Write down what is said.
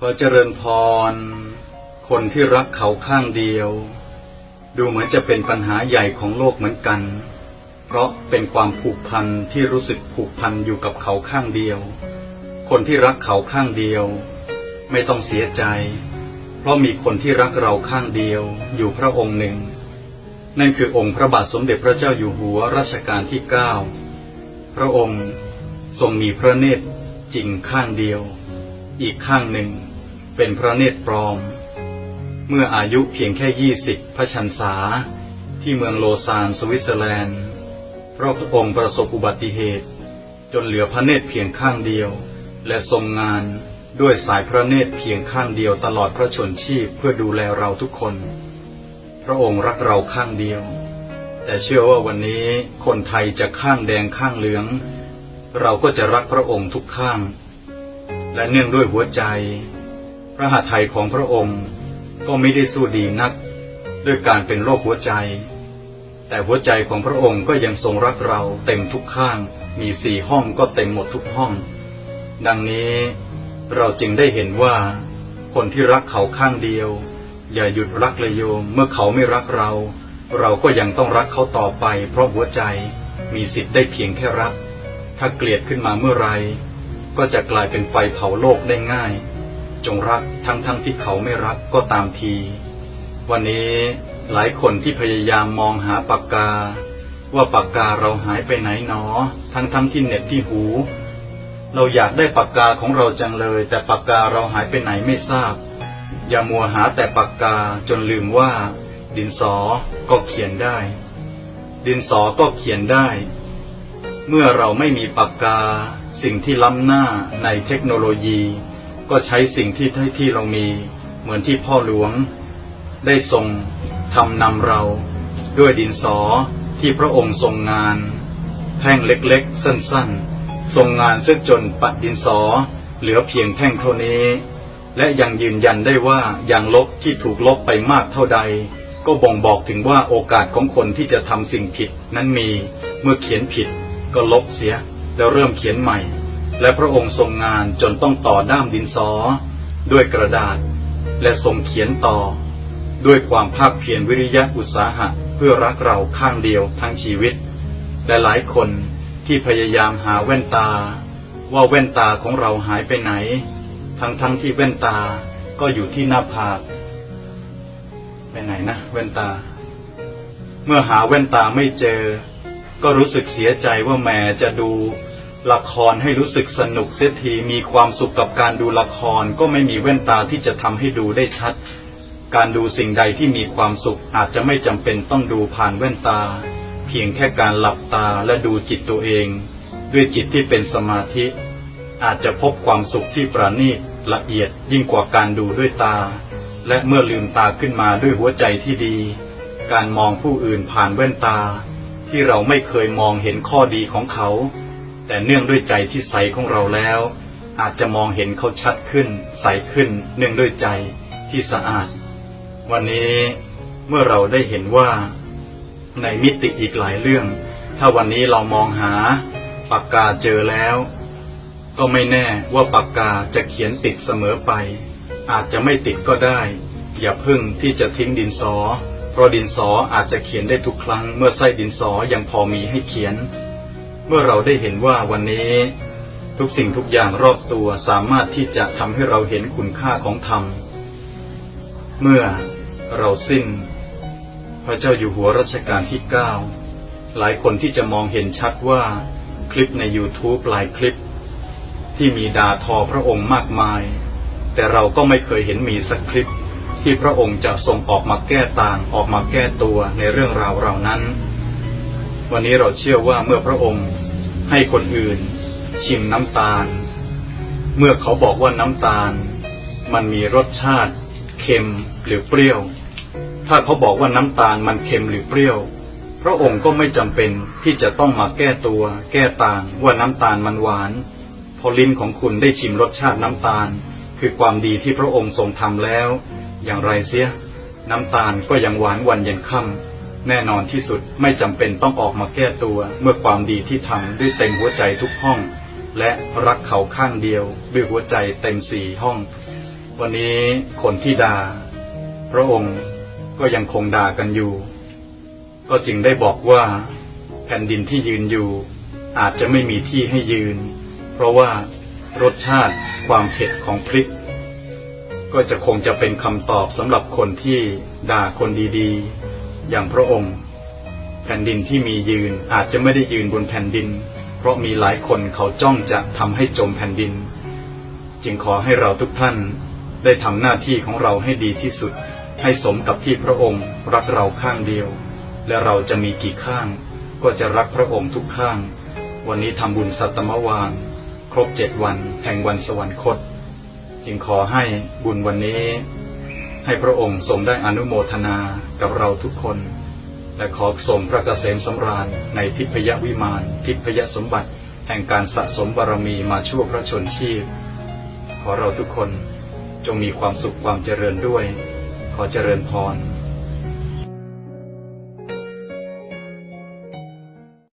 ขอเจริญพร คนที่รักเขาข้างเดียว ดูเหมือนจะเป็นปัญหาใหญ่ของโลกเหมือนกัน เพราะเป็นความผูกพันที่รู้สึกผูกพันอยู่กับเขาข้างเดียว คนที่รักเขาข้างเดียว ไม่ต้องเสียใจ เพราะมีคนที่รักเราข้างเดียวอยู่พระองค์หนึ่ง นั่นคือองค์พระบาทสมเด็จพระเจ้าอยู่หัวรัชกาลที่เก้าพระองค์ทรงมีพระเนตรจริงข้างเดียว อีกข้างหนึ่งเป็นพระเนตรปลอม เมื่ออายุเพียงแค่ยี่สิบพระชันษา ที่เมืองโลซานสวิตเซอร์แลนด์พระองค์ประสบอุบัติเหตุ จนเหลือพระเนตรเพียงข้างเดียว และทรงงานด้วยสายพระเนตรเพียงข้างเดียวตลอดพระชนชีพเพื่อดูแลเราทุกคน พระองค์รักเราข้างเดียว แต่เชื่อว่าวันนี้คนไทยจะข้างแดงข้างเหลือง เราก็จะรักพระองค์ทุกข้าง และเนื่องด้วยหัวใจ พระหัตถ์ไทยของพระองค์ก็ไม่ได้สู้ดีนัก ด้วยการเป็นโรคหัวใจ แต่หัวใจของพระองค์ก็ยังทรงรักเราเต็มทุกข้าง มีสี่ห้องก็เต็มหมดทุกห้อง ดังนี้เราจึงได้เห็นว่า คนที่รักเขาข้างเดียว อย่าหยุดรักเลยโยมเมื่อเขาไม่รักเรา เราก็ยังต้องรักเขาต่อไป เพราะหัวใจมีสิทธิ์ได้เพียงแค่รัก ถ้าเกลียดขึ้นมาเมื่อไร ก็จะกลายเป็นไฟเผาโลกได้ง่าย จงรักทั้งๆทที่เขาไม่รักก็ตามที วันนี้หลายคนที่พยายามมองหาปากกา ว่าปากกาเราหายไปไหนหนอ ทั้งๆทที่เหน็บที่หู เราอยากได้ปากกาของเราจังเลย แต่ปากกาเราหายไปไหนไม่ทราบ อย่ามัวหาแต่ปากกาจนลืมว่า ดินสอก็เขียนได้ ดินสอก็เขียนได้ เมื่อเราไม่มีปากกา สิ่งที่ล้ำหน้าในเทคโนโลยี ก็ใช้สิ่งที่ที่เรามี เหมือนที่พ่อหลวง ได้ทรงทำนำเรา ด้วยดินสอที่พระองค์ทรงงานแท่งเล็กๆ สั้นๆ ทรงงานซึ่งจนปัดดินสอ เหลือเพียงแท่งเท่านี้ และยังยืนยันได้ว่าอย่างลบที่ถูกลบไปมากเท่าใด ก็บ่งบอกถึงว่าโอกาสของคนที่จะทำสิ่งผิดนั้นมีเมื่อเขียนผิด ก็ลบเสียแล้วเริ่มเขียนใหม่ และพระองค์ทรงงานจนต้องต่อด้ามดินสอ ด้วยกระดาษ และทรงเขียนต่อ ด้วยความภาคเพียรวิริยะอุตสาหะเพื่อรักเราข้างเดียวทั้งชีวิต และหลายคนที่พยายามหาแว่นตา ว่าแว่นตาของเราหายไปไหน ทั้งทั้งที่แว่นตาก็อยู่ที่หน้าผากไปไหนนะแว่นตา เมื่อหาแว่นตาไม่เจอ ก็รู้สึกเสียใจว่าแม่จะดูละครให้รู้สึกสนุกเสียทีมีความสุขกับการดูละครก็ไม่มีแว่นตาที่จะทำให้ดูได้ชัด การดูสิ่งใดที่มีความสุขอาจจะไม่จำเป็นต้องดูผ่านแว่นตา เพียงแค่การหลับตาและดูจิตตัวเอง ด้วยจิตที่เป็นสมาธิ อาจจะพบความสุขที่ประณีตละเอียดยิ่งกว่าการดูด้วยตา และเมื่อลืมตาขึ้นมาด้วยหัวใจที่ดี การมองผู้อื่นผ่านแว่นตา ที่เราไม่เคยมองเห็นข้อดีของเขา แต่เนื่องด้วยใจที่ใสของเราแล้ว อาจจะมองเห็นเขาชัดขึ้น ใสขึ้น เนื่องด้วยใจที่สะอาด วันนี้เมื่อเราได้เห็นว่า ในมิติอีกหลายเรื่อง ถ้าวันนี้เรามองหาปากกาเจอแล้ว ก็ไม่แน่ว่าปากกาจะเขียนติดเสมอไป อาจจะไม่ติดก็ได้ อย่าพึ่งที่จะทิ้งดินสอ เพราะดินสออาจจะเขียนได้ทุกครั้งเมื่อไส้ดินสอยังพอมีให้เขียน เมื่อเราได้เห็นว่าวันนี้ ทุกสิ่งทุกอย่างรอบตัวสามารถที่จะทำให้เราเห็นคุณค่าของธรรม เมื่อเราสิ้น พระเจ้าอยู่หัวรัชกาลที่ 9 หลายคนที่จะมองเห็นชัดว่าคลิปใน YouTube หลายคลิป ที่มีด่าทอพระองค์มากมาย แต่เราก็ไม่เคยเห็นมีสักคลิป ที่พระองค์จะทรงออกมาแก้ต่างออกมาแก้ตัวในเรื่องราวเหล่านั้น วันนี้เราเชื่อว่าเมื่อพระองค์ให้คนอื่น ชิมน้ำตาล เมื่อเขาบอกว่าน้ำตาล มันมีรสชาติเค็มหรือเปรี้ยว ถ้าเขาบอกว่าน้ำตาลมันเค็มหรือเปรี้ยว พระองค์ก็ไม่จำเป็นที่จะต้องมาแก้ตัว แก้ต่างว่าน้ำตาลมันหวานพอลิ้นของคุณได้ชิมรสชาติน้ำตาล คือความดีที่พระองค์ทรงทำแล้ว อย่างไรเสีย น้ำตาลก็ยังหวานวันเย็นค่ำแน่นอนที่สุดไม่จำเป็นต้องออกมาแก้ตัวเมื่อความดีที่ทำด้วยเต็มหัวใจทุกห้อง และรักเขาข้างเดียวด้วยหัวใจเต็มสี่ห้อง วันนี้คนที่ด่าพระองค์ก็ยังคงด่ากันอยู่ ก็จึงได้บอกว่า แผ่นดินที่ยืนอยู่ อาจจะไม่มีที่ให้ยืน เพราะว่ารสชาติความเผ็ดของพริก ก็จะคงจะเป็นคำตอบสำหรับคนที่ด่าคนดีๆ อย่างพระองค์ แผ่นดินที่มียืนอาจจะไม่ได้ยืนบนแผ่นดิน เพราะมีหลายคนเขาจ้องจะทำให้จมแผ่นดิน จึงขอให้เราทุกท่านได้ทำหน้าที่ของเราให้ดีที่สุด ให้สมกับที่พระองค์รักเราข้างเดียว และเราจะมีกี่ข้าง ก็จะรักพระองค์ทุกข้าง วันนี้ทำบุญสัตตมวานครบเจ็ดวันแห่งวันสวรรคต จึงขอให้บุญวันนี้ ให้พระองค์ทรงได้อนุโมทนากับเราทุกคน และขอทรงพระเกษมสำราญในทิพยวิมาน ทิพยสมบัติ แห่งการสะสมบารมีมาชั่วพระชนชีพ ขอเราทุกคนจงมีความสุขความเจริญด้วย ขอเจริญพร